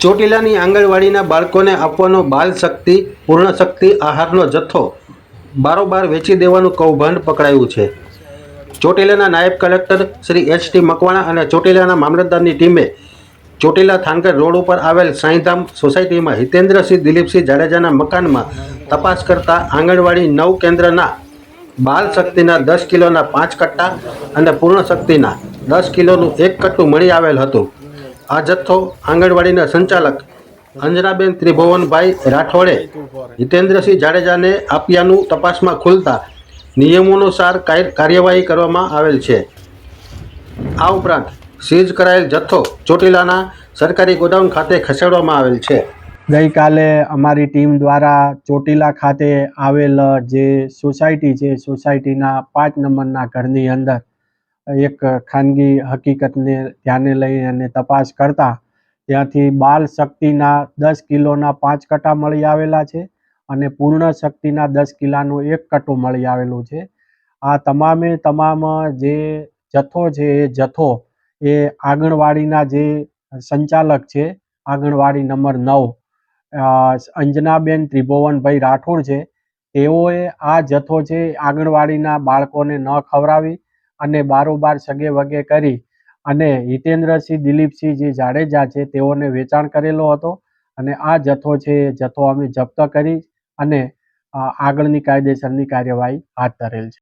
ચોટીલાની આંગણવાડીના બાળકોને આપવાનો બાલ શક્તિ, પૂર્ણ શક્તિ, આહારનો જથ્થો બારોબાર વેચી દેવાનું કૌભાંડ પકડાયું છે. ચોટીલાના નાયબ collector Shri H T Makwana અને ચોટીલાના મામલતદારની ટીમે ચોટીલા થાનગર રોડ ઉપર આવેલ સાંઈધામ સોસાયટીમાં હિતેન્દ્રસિંહ દિલીપસિંહ જાડેજાના મકાનમાં તપાસ કરતા આંગણવાડી નવ કેન્દ્રના બાલ શક્તિના દસ કિલોના પાંચ કટ્ટા અને પૂર્ણ શક્તિના દસ કિલોનું એક કટ્ટું મળી આવેલ હતું. આ જથ્થો આંગણવાડીના સંચાલક અંજનાબેન ત્રિભુવનભાઈ રાઠોડે હિતેન્દ્રસિંહ જાડેજાને આપ્યાનું તપાસમાં ખુલતા નિયમોનુસાર કાર્યવાહી કરવામાં આવેલ છે. આ ઉપરાંત સીઝ કરાયેલ જથ્થો ચોટીલાના સરકારી ગોડાઉન ખાતે ખસેડવામાં આવેલ છે. ગઈકાલે અમારી ટીમ દ્વારા ચોટીલા ખાતે આવેલ જે સોસાયટી છે, સોસાયટીના પાંચ નંબરના ઘરની અંદર એક ખાનગી હકીકતને ધ્યાને લઈ અને તપાસ કરતા ત્યાંથી બાલ શક્તિના દસ કિલોના પાંચ કટ્ટા મળી આવેલા છે અને પૂર્ણ શક્તિના દસ કિલ્લાનું એક કટ્ટું મળી આવેલું છે. આ તમામે તમામ જે જથ્થો છે, એ જથ્થો એ આંગણવાડીના જે સંચાલક છે, આંગણવાડી નંબર નવ અંજનાબેન ત્રિભુવનભાઈ રાઠોડ છે, તેઓએ આ જથ્થો છે, આંગણવાડીના બાળકોને ન ખવડાવી અને બારોબાર સગે વગે કરી અને હિતેન્દ્રસિંહ દિલીપસિંહ જે જાડેજા છે તેઓને વેચાણ કરેલો હતો અને આ જથ્થો છે એ જથ્થો અમે જપ્ત કરી અને આગળની કાયદેસરની કાર્યવાહી હાથ ધરેલ છે.